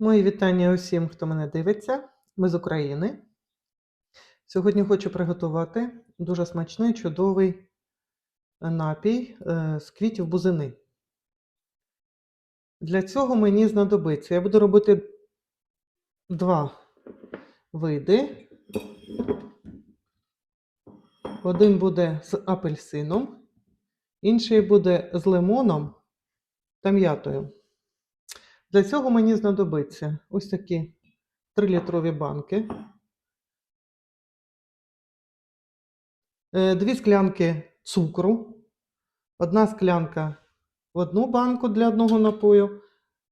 Мої вітання усім, хто мене дивиться. Ми з України. Сьогодні хочу приготувати дуже смачний, чудовий напій е, з квітів бузини. Для цього мені знадобиться. Я буду робити два види. Один буде з апельсином, інший буде з лимоном та м'ятою. Для цього мені знадобиться ось такі 3-літрові банки, е, дві склянки цукру, одна склянка в одну банку для одного напою,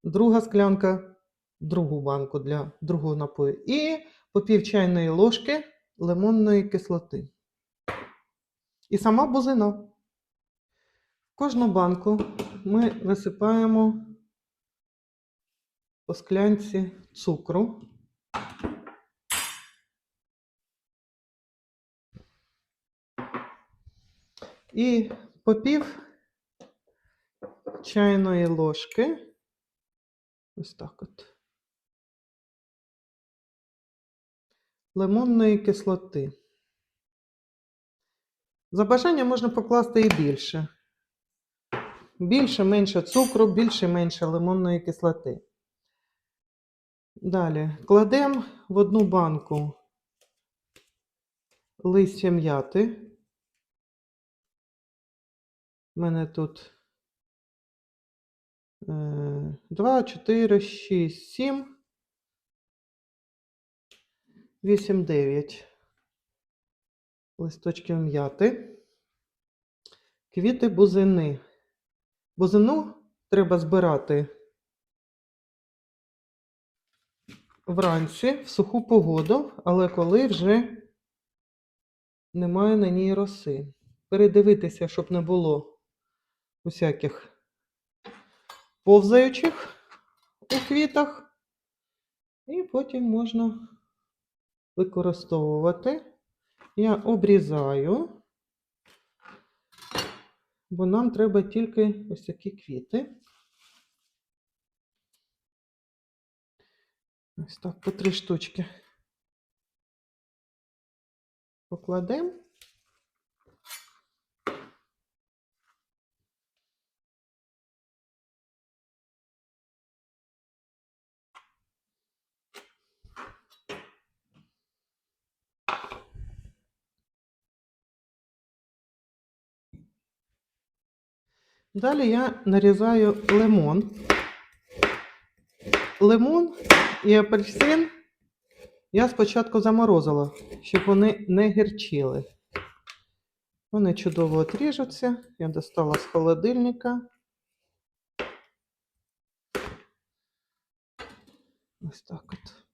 друга склянка в другу банку для другого напою і по пів чайної ложки лимонної кислоти. І сама бузина. В кожну банку ми висипаємо по склянці цукру. І по пів чайної ложки. Ось так от. Лимонної кислоти. За бажанням можна покласти і більше. Більше, менше цукру, більше, менше лимонної кислоти. Далі кладемо в одну банку листя м'яти. У мене тут 2, 4, 6, 7, 8, 9 листочків м'яти. Квіти бузини. Бузину треба збирати вранці в суху погоду, але коли вже немає на ній роси. Передивитися, щоб не було усяких повзаючих у квітах, і потім можна використовувати. Я обрізаю, бо нам треба тільки ось такі квіти. Ось так по три штучки. Покладемо. Далі я нарізаю лимон. Лимон і апельсин я спочатку заморозила, щоб вони не гірчили. Вони чудово отріжуться. Я достала з холодильника. Ось так от.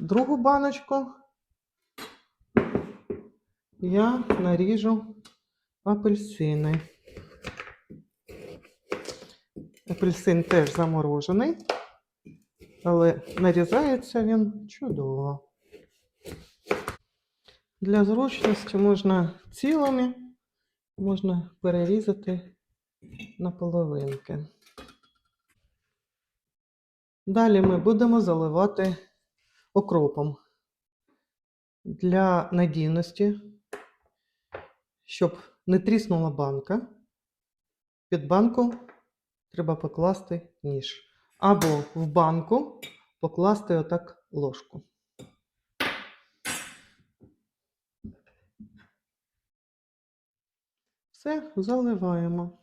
В другу баночку я наріжу апельсини. Апельсин теж заморожений, але нарізається він чудово. Для зручності можна цілими, можна перерізати на половинки. Далі ми будемо заливати окропом. Для надійності, щоб не тріснула банка, під банку треба покласти ніж. Або в банку покласти отак ложку. Все, заливаємо.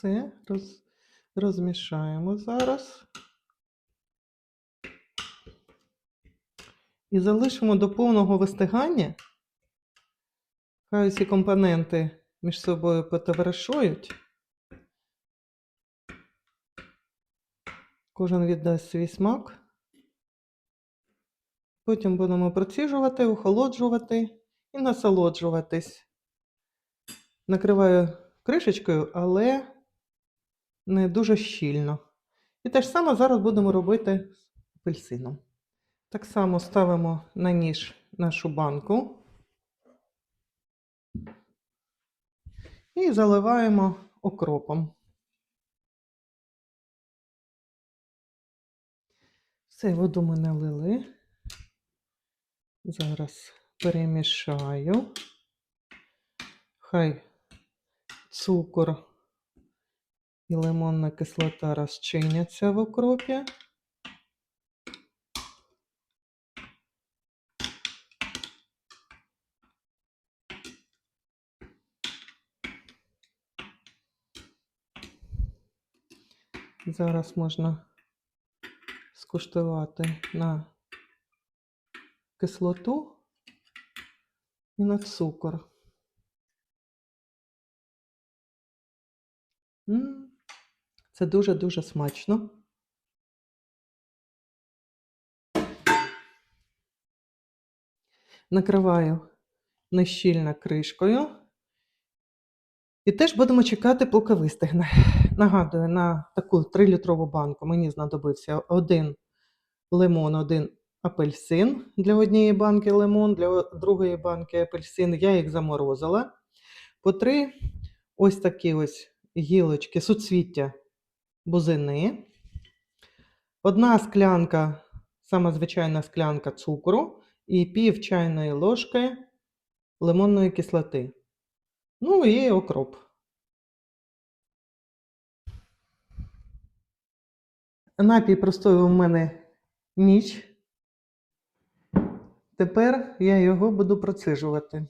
Все роз, розмішаємо зараз. І залишимо до повного вистигання. Хай ці компоненти між собою потоваришують. Кожен віддасть свій смак. Потім будемо проціжувати, охолоджувати і насолоджуватись. Накриваю кришечкою, але не дуже щільно. І те ж саме зараз будемо робити з апельсином. Так само ставимо на ніж нашу банку і заливаємо окропом. Все, воду ми налили. Зараз перемішаю. Хай цукор і лимонна кислота розчиняться в окропі. Зараз можна скуштувати на кислоту і на цукор. М, Це дуже-дуже смачно. Накриваю нещільно кришкою. І теж будемо чекати, поки вистигне. Нагадую, на таку 3-літрову банку мені знадобився один лимон, один апельсин для однієї банки лимон, для другої банки апельсин. Я їх заморозила. По три ось такі ось гілочки, суцвіття бузини. Одна склянка, сама звичайна склянка цукру і пів чайної ложки лимонної кислоти. Ну і окроп. Напій простоїв у мене ніч. Тепер я його буду процижувати.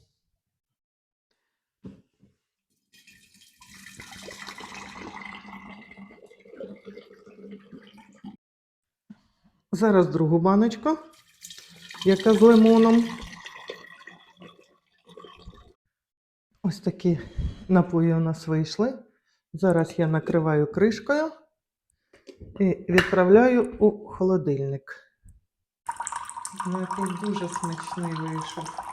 Зараз другу баночку, яка з лимоном. Ось такі напої у нас вийшли. Зараз я накриваю кришкою і відправляю у холодильник. Який дуже смачний вийшов.